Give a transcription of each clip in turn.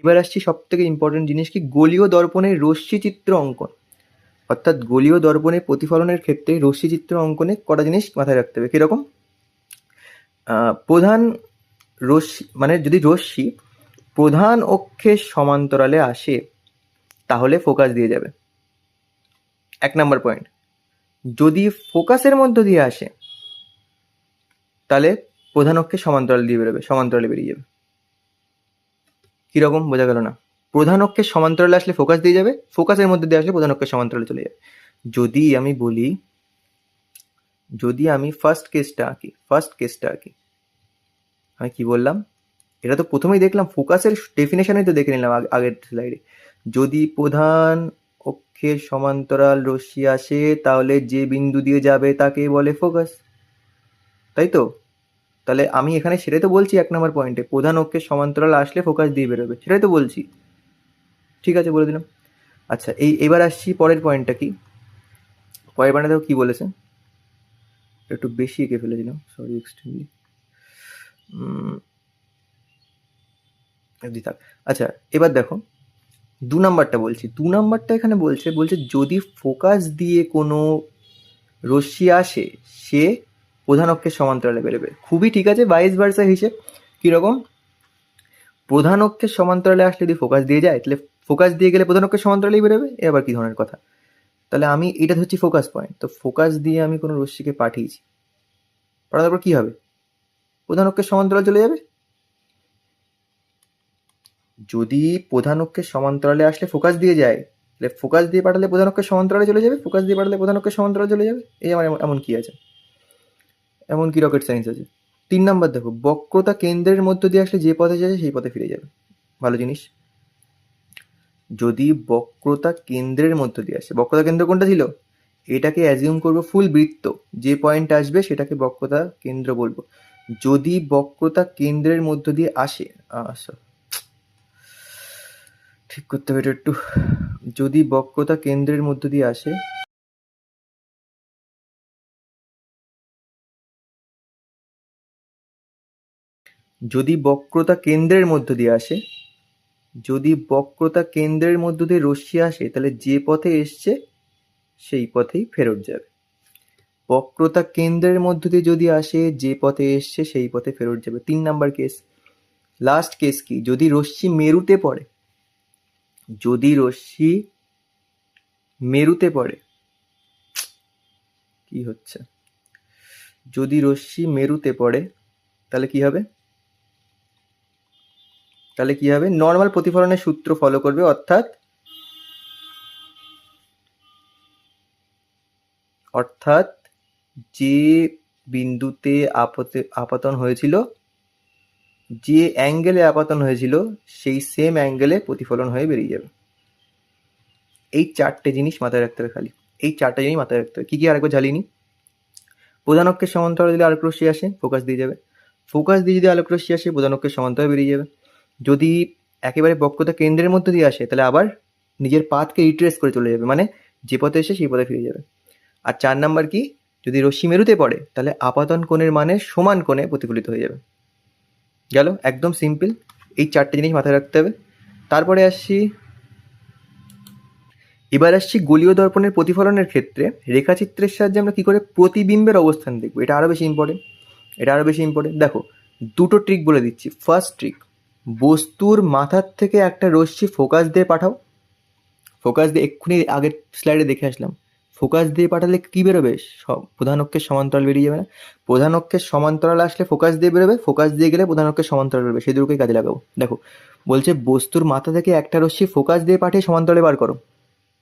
এবার আসছি সব থেকে ইম্পর্টেন্ট জিনিস কি? গোলীয় দর্পণের রশ্মি চিত্র অঙ্কন। অর্থাৎ গোলীয় দর্পণের প্রতিফলনের ক্ষেত্রে রশ্মি চিত্র অঙ্কনে কটা জিনিস মাথায় রাখতে হবে? কীরকম? প্রধান রশ্মি মানে যদি রশ্মি প্রধান অক্ষের সমান্তরালে আসে, তাহলে ফোকাস দিয়ে যাবে। এক নম্বর পয়েন্ট যদি ফোকাসের মধ্য দিয়ে আসে, তাহলে প্রধান অক্ষের সমান্তরাল দিয়ে বেরোবে, সমান্তরালে বেরিয়ে যাবে। কীরকম বোঝা গেল না। প্রধান অক্ষের সমান্তরালে আসলে ফোকাস দিয়ে যাবে ফোকাসের মধ্যে দিয়ে আসলে প্রধান অক্ষের সমান্তরালে চলে যাবে। যদি আমি বলি, যদি আমি ফার্স্ট কেসটা আঁকি ফার্স্ট কেসটা আঁকি, আমি কি বললাম? এটা তো প্রথমেই দেখলাম ফোকাসের ডেফিনেশনে তো দেখে নিলাম আগে- আগের স্লাইডে যদি প্রধান অক্ষের সমান্তরাল রশ্মি আসে, তাহলে যে বিন্দু দিয়ে যাবে তাকে বলে ফোকাস তাই তো? তাহলে আমি এখানে সেটাই তো বলছি এক নম্বর পয়েন্টে প্রধান অক্ষের সমান্তরাল আসলে ফোকাস দিয়ে বেরোবে, সেটাই তো বলছি। ঠিক আছে, বলে দিলাম। আচ্ছা এই, এবার আসছি পরের পয়েন্টটা কি? পরের পয়েন্টে দেখো কী বলেছে? একটু বেশি এঁকে ফেলেছিলাম সরি এক্সট্রিমলি থাক। আচ্ছা এবার দেখো, দু নাম্বারটা বলছি। দু নাম্বারটা এখানে বলছে বলছে যদি ফোকাস দিয়ে কোনো রশ্মি আসে, সে প্রধান অক্ষের সমান্তরালে বেরোবে। খুবই ঠিক আছে বাইশ ভার্সা হিসেব। কীরকম? প্রধান অক্ষের সমান্তরালে আসলে যদি ফোকাস দিয়ে যায়, তাহলে ফোকাস দিয়ে গেলে প্রধান অক্ষের সমান্তরালেই বেরোবে? এ আবার কী ধরনের কথা? তাহলে আমি, এটা হচ্ছে ফোকাস পয়েন্ট তো ফোকাস দিয়ে আমি কোনো রশ্মিকে পাঠিয়েছি। পাঠানোর পর কী হবে? প্রধান অক্ষের সমান্তরাল চলে যাবে? যদি প্রধান অক্ষের সমান্তরালে আসলে ফোকাস দিয়ে যায়, তাহলে ফোকাস দিয়ে পাঠালে প্রধান অক্ষের সমান্তরালে চলে যাবে? ফোকাস দিয়ে পাঠালে প্রধান অক্ষের সমান্তরালে চলে যাবে? এই আমার এমন- এমন কি আছে? এমন কি রকেট সায়েন্স আছে। তিন নাম্বার দেখো, বক্রতা কেন্দ্রের মধ্য দিয়ে আসলে যে পথে যাবে সেই পথে ফিরে যাবে। ভালো জিনিস। যদি বক্রতা কেন্দ্রের মধ্য দিয়ে আসে, বক্রতা কেন্দ্র কোনটা ছিল? এটাকে অ্যাজিউম করব ফুল বৃত্ত। যে পয়েন্ট আসবে সেটাকে বক্রতা কেন্দ্র বলব। যদি বক্রতা কেন্দ্রের মধ্য দিয়ে আসে আচ্ছা। ঠিক করতে হবে একটু। যদি বক্রতা কেন্দ্রের মধ্য দিয়ে আসে যদি বক্রতা কেন্দ্রের মধ্য দিয়ে আসে, যদি বক্রতা কেন্দ্রের মধ্য দিয়ে রশ্মি আসে, তাহলে যে পথে এসছে, সেই পথেই ফেরত যাবে। বক্রতা কেন্দ্রের মধ্য দিয়ে যদি আসে, যে পথে এসছে, সেই পথে ফেরত যাবে। তিন নাম্বার কেস। লাস্ট কেস কি? যদি রশ্মি মেরুতে পড়ে, যদি রশ্মি মেরুতে পড়ে, কি হচ্ছে? যদি রশ্মি মেরুতে পড়ে, তাহলে কি হবে? তাহলে কি হবে? নর্মাল প্রতিফলনের সূত্র ফলো করবে, অর্থাৎ অর্থাৎ যে বিন্দুতে আপতে, আপাতন হয়েছিল, যে অ্যাঙ্গেলে আপাতন হয়েছিল, সেই সেম অ্যাঙ্গেলে প্রতিফলন হয়ে বেরিয়ে যাবে। এই চারটে জিনিস মাথায় রাখতে হবে খালি। এই চারটে জিনিস মাথায় রাখতে হবে। কী কী আরেকবার জ্বালিনি প্রধান অক্ষের সমান্তরালে যদি আলোক রশ্মি আসে ফোকাস দিয়ে যাবে। ফোকাস দিয়ে যদি আলোক রশ্মি আসে, প্রধান অক্ষের সমান্তরালে বেরিয়ে যাবে। যদি একেবারে বক্রতা কেন্দ্রের মধ্যে দিয়ে আসে, তাহলে আবার নিজের পাথকে রিট্রেস করে চলে যাবে মানে যে পথে এসে সেই পথে ফিরে যাবে। আর চার নাম্বার কি? যদি রশ্মি মেরুতে পড়ে, তাহলে আপাতন কোণের মানে সমান কোণে প্রতিফলিত হয়ে যাবে। গেল, একদম সিম্পল এই চারটে জিনিস মাথায় রাখতে হবে। তারপরে আসছি, এবার আসছি গোলীয় দর্পণের প্রতিফলনের ক্ষেত্রে রেখাচিত্রের সাহায্যে আমরা কী করে প্রতিবিম্বের অবস্থান দেখব? এটা আরও বেশি ইম্পর্টেন্ট এটা আরও বেশি ইম্পর্টেন্ট দেখো, দুটো ট্রিক বলে দিচ্ছি। ফার্স্ট ট্রিক বস্তুর মাথার থেকে একটা রশ্মি ফোকাস দিয়ে পাঠাও। ফোকাস দিয়ে এক্ষুনি আগের স্লাইডে দেখে আসলাম। ফোকাস দিয়ে পাঠালে কী বেরোবে? প্রধান অক্ষের সমান্তরাল বেরিয়ে যাবে না। প্রধান অক্ষের সমান্তরাল আসলে ফোকাস দিয়ে বেরোবে, ফোকাস দিয়ে গেলে প্রধান অক্ষের সমান্তরাল বেরোবে। সেই দুটোকেই কাজে লাগাবো। দেখো, বলছে বস্তুর মাথা থেকে একটা রশ্মি ফোকাস দিয়ে পাঠিয়ে সমান্তরালে বার করো।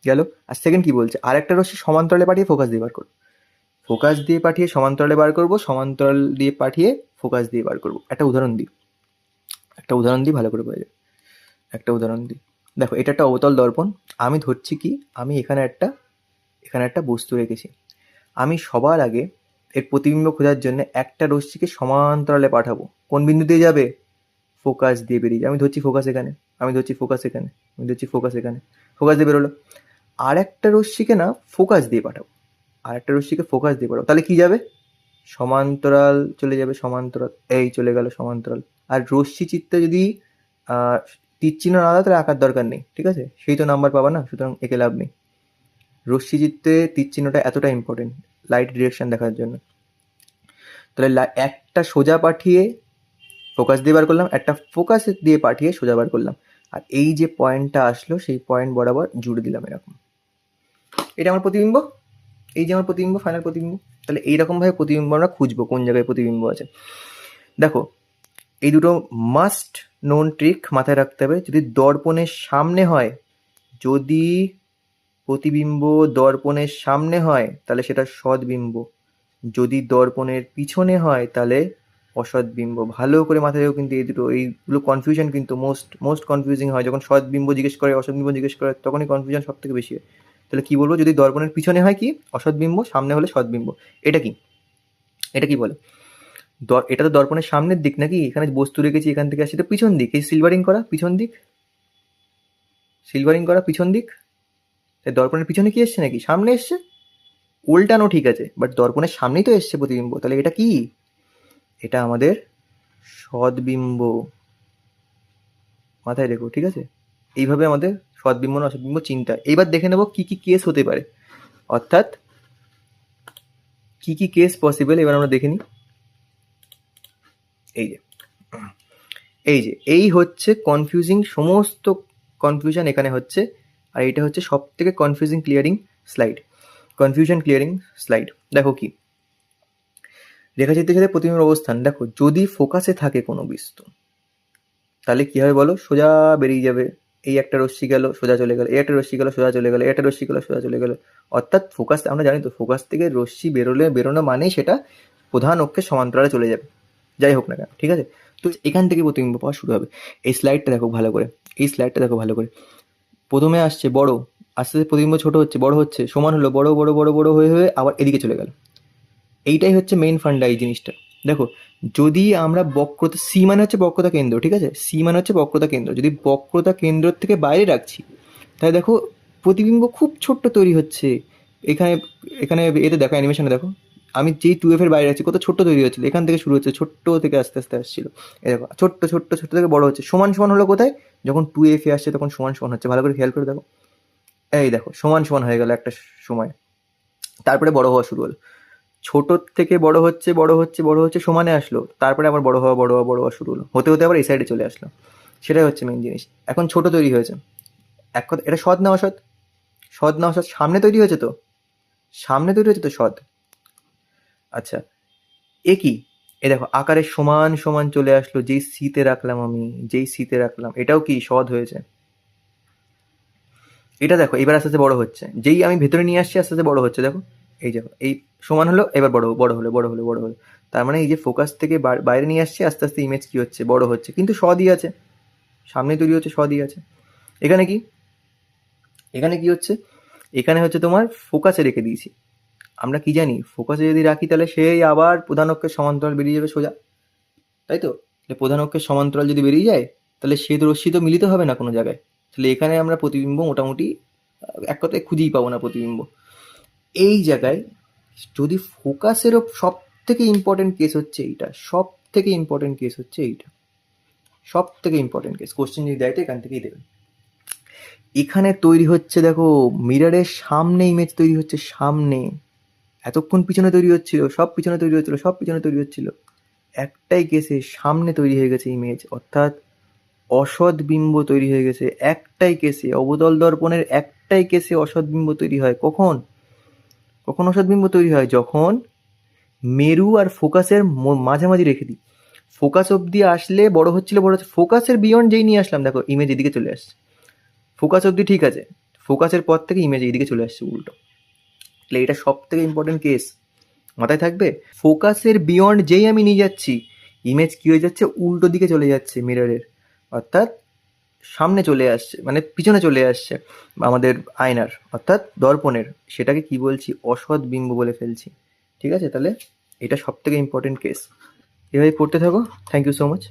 গেল। আর সেকেন্ড কী বলছে? আর একটা রশ্মি সমান্তরালে পাঠিয়ে ফোকাস দিয়ে বার করো। ফোকাস দিয়ে পাঠিয়ে সমান্তরালে বার করব, সমান্তরাল দিয়ে পাঠিয়ে ফোকাস দিয়ে বার করব। একটা উদাহরণ দিই। একটা উদাহরণ দিই, ভালো করে বোঝা যাবে একটা উদাহরণ দিই। দেখো, এটা একটা অবতল দর্পণ। আমি ধরছি কি? আমি এখানে একটা এখানে একটা বস্তু রেখেছি। আমি সবার আগে এর প্রতিবিম্ব খোঁজার জন্য একটা রশ্মিকে সমান্তরালে পাঠাবো। কোন বিন্দু দিয়ে যাবে? ফোকাস দিয়ে বেরিয়ে যাবে। আমি ধরছি ফোকাস এখানে। আমি ধরছি ফোকাস এখানে। আমি ধরছি ফোকাস এখানে। ফোকাস দিয়ে বেরোলো। আর একটা রশ্মিকে না, ফোকাস দিয়ে পাঠাবো। আর একটা রশ্মিকে ফোকাস দিয়ে পাঠাবো। তাহলে কি যাবে? সমান্তরাল চলে যাবে সমান্তরাল এই চলে গেল সমান্তরাল। আর রশ্মি চিত্তে যদি আহ, তীর না দাও তাহলে আঁকার দরকার নেই ঠিক আছে? সেই তো নাম্বার পাবা না সুতরাং একে লাভ নেই। রশ্মি জিততে তীর চিহ্নটা এতটা ইম্পর্টেন্ট লাইট ডিরেকশন দেখার জন্য। তাহলে একটা সোজা পাঠিয়ে ফোকাস দিয়ে বার করলাম একটা ফোকাস দিয়ে পাঠিয়ে সোজা বার করলাম। আর এই যে পয়েন্টটা আসলো সেই পয়েন্ট বরাবর জুড়ে দিলাম এরকম। এটা আমার প্রতিবিম্ব? এই যে আমার প্রতিবিম্ব ফাইনাল প্রতিবিম্ব, তাহলে এইরকমভাবে প্রতিবিম্ব আমরা খুঁজবো কোন জায়গায় প্রতিবিম্ব আছে। দেখো, এই দুটো মাস্ট নোন ট্রিক মাথায় রাখতে হবে। যদি দর্পণের সামনে হয়, যদি প্রতিবিম্ব দর্পণের সামনে হয়, তাহলে সেটা সদ্বিম্ব। যদি দর্পণের পিছনে হয়, তাহলে অসৎবিম্ব ভালো করে মাথায় রেখো কিন্তু এই দুটো, এইগুলো কনফিউশন কিন্তু মোস্ট মোস্ট কনফিউজিং হয়। যখন সৎবিম্ব জিজ্ঞেস করে অসৎবিম্ব জিজ্ঞেস করে, তখনই কনফিউশন সব থেকে বেশি হয়। তাহলে কি বলব? যদি দর্পণের পিছনে হয় কি? অসৎবিম্ব সামনে হলে সৎবিম্ব এটা কি? এটা কি বলে? এটা তো দর্পণের সামনের দিক নাকি? এখানে বস্তু রেখেছি, এখান থেকে আসছে পিছন দিক। এই সিলভারিং করা, পিছন দিক? সিলভারিং করা, পিছন দিক? দর্পণের পিছনে কি এসছে নাকি? সামনে এসছে? উল্টানো ঠিক আছে বাট দর্পণের সামনেই তো এসছে প্রতিবিম্ব। তাহলে এটা কি? এটা আমাদের সদ্বিম্ব মাথায় রেখো, ঠিক আছে? এইভাবে আমাদের সদ্বিম্ব অসদ্বিম্ব চিন্তা। এইবার দেখে নেব কি কি কেস হতে পারে। অর্থাৎ, কি কি কেস পসিবল এবার আমরা দেখে নিই। এই যে এই যে, এই হচ্ছে কনফিউজিং সমস্ত কনফিউশন এখানে হচ্ছে, আর এটা হচ্ছে সব থেকে confusing clearing slide confusion clearing slide দেখো কি রেখাচিত্রের সাথে প্রতিবিম্বের অবস্থান। দেখো, যদি ফোকাসে থাকে কোনো বস্তু তাহলে কি হবে বলো? সোজা বেরিয়ে যাবে। এই একটা রশ্মি গেল, সোজা চলে গেল, এই একটা রশ্মি গেল, সোজা চলে গেল একটা রশ্মি গেল, সোজা চলে গেল। অর্থাৎ ফোকাস আমরা জানি তো ফোকাস থেকে রশ্মি বেরোলে, বেরোনো মানেই সেটা প্রধান অক্ষের সমান্তরালে চলে যাবে। যাই হোক না কেন, ঠিক আছে? তো এখান থেকে প্রতিবিম্ব পাওয়া শুরু হবে। এই স্লাইডটা দেখো ভালো করে, এই স্লাইডটা দেখো ভালো করে। প্রথমে আসছে বড়, আস্তে আস্তে প্রতিবিম্ব ছোট হচ্ছে, বড় হচ্ছে, সমান হলো বড় বড় বড় বড় হয়ে হয়ে আবার এদিকে চলে গেল। এইটাই হচ্ছে মেইন ফান্ডা এই জিনিসটা। দেখো, যদি আমরা বক্রতা সি মানে হচ্ছে বক্রতা কেন্দ্র, ঠিক আছে? সি মানে হচ্ছে বক্রতা কেন্দ্র। যদি বক্রতা কেন্দ্র থেকে বাইরে রাখছি, তাহলে দেখো, প্রতিবিম্ব খুব ছোট্ট তৈরি হচ্ছে। এখানে এখানে এতে দেখো অ্যানিমেশনে দেখো। আমি যেই টু এফ এর বাইরে আছি, কত ছোট্ট তৈরি হচ্ছিল। এখান থেকে শুরু হচ্ছে, ছোট্ট থেকে আস্তে আস্তে আসছিল। দেখো, ছোট্ট ছোট্ট ছোট্ট থেকে বড় হচ্ছে। সমান সমান হলো কোথায়? যখন টু এফ আসছে, তখন সমান সমান হচ্ছে। ভালো করে খেয়াল করে দেখো। এই দেখো, সমান সমান হয়ে গেল একটা সময়। তারপরে বড় হওয়া শুরু হলো। ছোট থেকে বড় হচ্ছে বড় হচ্ছে বড় হচ্ছে সমানে আসলো। তারপরে আবার বড় হওয়া বড় হওয়া বড় হওয়া শুরু হলো। হতে হতে আবার এই সাইডে চলে আসলো। সেটাই হচ্ছে মেন জিনিস। এখন ছোট তৈরি হয়েছে। এক কথা, এটা সৎ না অসৎ? সৎ না অসৎ সামনে তৈরি হয়েছে তো? সামনে তৈরি হয়েছে তো সৎ? আচ্ছা এ কি? এ দেখো, আকারে সমান সমান চলে আসলো, যেই শীতে রাখলাম আমি, যেই শীতে রাখলাম। এটাও কি সৎ হয়েছে? এটা দেখো, এবার আস্তে আস্তে বড় হচ্ছে। যেই আমি ভেতরে নিয়ে আসছি, আস্তে আস্তে বড় হচ্ছে, দেখো। এই যে, এই সমান হলো, এবার বড় বড় হলো বড় হলো বড় হলো। তার মানে এই যে ফোকাস থেকে বাইরে নিয়ে আসছে, আস্তে আস্তে ইমেজ কি হচ্ছে? বড় হচ্ছে। কিন্তু সদই আছে। সামনে তৈরি হচ্ছে সদই আছে। এখানে কি? এখানে কি হচ্ছে? এখানে হচ্ছে তোমার ফোকাসে রেখে দিয়েছি। আমরা কি জানি? ফোকাসে যদি রাখি তাহলে সেই আবার প্রধান অক্ষের সমান্তরাল বেরিয়ে যাবে সোজা। তাই তো? প্রধান অক্ষের সমান্তরাল যদি বেরিয়ে যায়, তাহলে শ্বেত রশ্মি তো মিলিত হবে না কোনো জায়গায়। তাহলে এখানে আমরা প্রতিবিম্ব মোটামুটি এক কথায় খুঁজেই পাবো না প্রতিবিম্ব। এই জায়গায় যদি ফোকাসেরও সব থেকে ইম্পর্টেন্ট কেস হচ্ছে এইটা সব থেকে ইম্পর্টেন্ট কেস হচ্ছে এইটা। সব থেকে ইম্পর্টেন্ট কেস কোশ্চেন যদি দেয় তো এখান থেকেই দেবেন। এখানে তৈরি হচ্ছে, দেখো মিরারের সামনে ইমেজ তৈরি হচ্ছে, সামনে। এতক্ষণ পিছনে তৈরি হচ্ছিল, সব পিছনে তৈরি হচ্ছিল, সব পিছনে তৈরি হচ্ছিল। একটাই কেসে সামনে তৈরি হয়ে গেছে ইমেজ অর্থাৎ অসৎ বিম্ব তৈরি হয়ে গেছে। একটাই কেসে অবতল দর্পণের একটাই কেসে অসৎ বিম্ব তৈরি হয়। কখন? কখন অসৎ বিম্ব তৈরি হয়? যখন মেরু আর ফোকাসের মাঝামাঝি রেখে দিই। ফোকাস অবধি আসলে বড় হচ্ছিল, বড় হচ্ছে, ফোকাসের বিয়ন্ড যেই নিয়ে আসলাম, দেখো ইমেজ এদিকে চলে আসছে। ফোকাস অবধি ঠিক আছে, ফোকাসের পর থেকে ইমেজ এইদিকে চলে আসছে উল্টো। তাহলে এটা সব থেকে ইম্পর্টেন্ট কেস মাথায় থাকবে? ফোকাসের বিয়ন্ড যেই আমি নিয়ে যাচ্ছি ইমেজ কী হয়ে যাচ্ছে? উল্টো দিকে চলে যাচ্ছে মিররের অর্থাৎ সামনে চলে আসছে মানে পিছনে চলে আসছে আমাদের আয়নার, অর্থাৎ দর্পণের। সেটাকে কি বলছি? অসৎ বিম্ব বলে ফেলছি। ঠিক আছে? তাহলে এটা সব থেকে ইম্পর্টেন্ট কেস এভাবে পড়তে থাকো। Thank you so much